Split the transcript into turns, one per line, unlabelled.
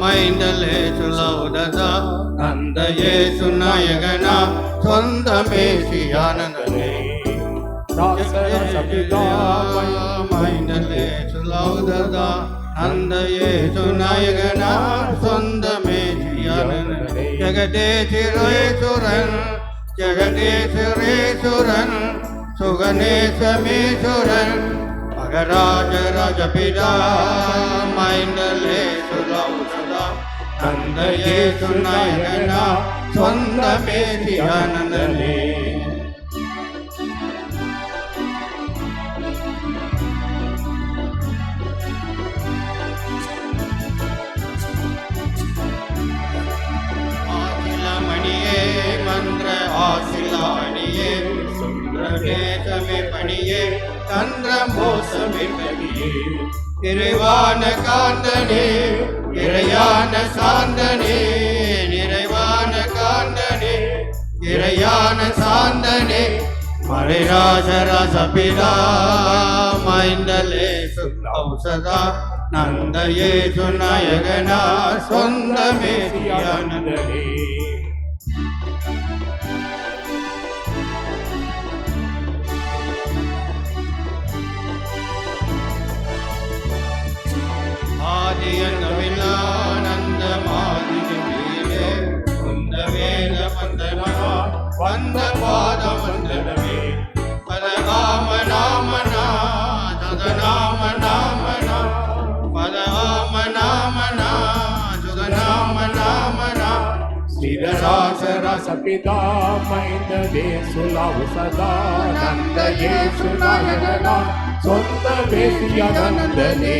மைந்தலே சுலௌததா நந்தயே சுநாயகனா சொந்தமேசியானந்தனே மைந்தலே சுலௌததா நந்தயே சுநாயகனா சொந்தமேசியானந்தனே ஜெகதேசிரேசுரன் ஜெகதேசிரேசுரன் சுகநேசமேசுரன் રંગરાજ રજ પિરામૈંડલે સુલૌસદા નંદયે સુનયના સ્વંદમેથી આનંદલે பணியே தந்திர காந்தனே இறையான சாந்தனே நிறைவான காந்தனே இறையான சாந்தனே. மறைராஜ ரசபிதா மைந்தலே ஔஷதா நந்தயே சுநாயகனா சொந்தமே ஆனந்தனே. வந்த பாத மண்டலமே பல ராம நாமனா ஜத நாம நாமனா பல ராம நாமனா ஜத நாம
நாமனா ஸ்ரீரராச ரச பிதா மைந்த தேசுலாவு பேசிய நந்தனே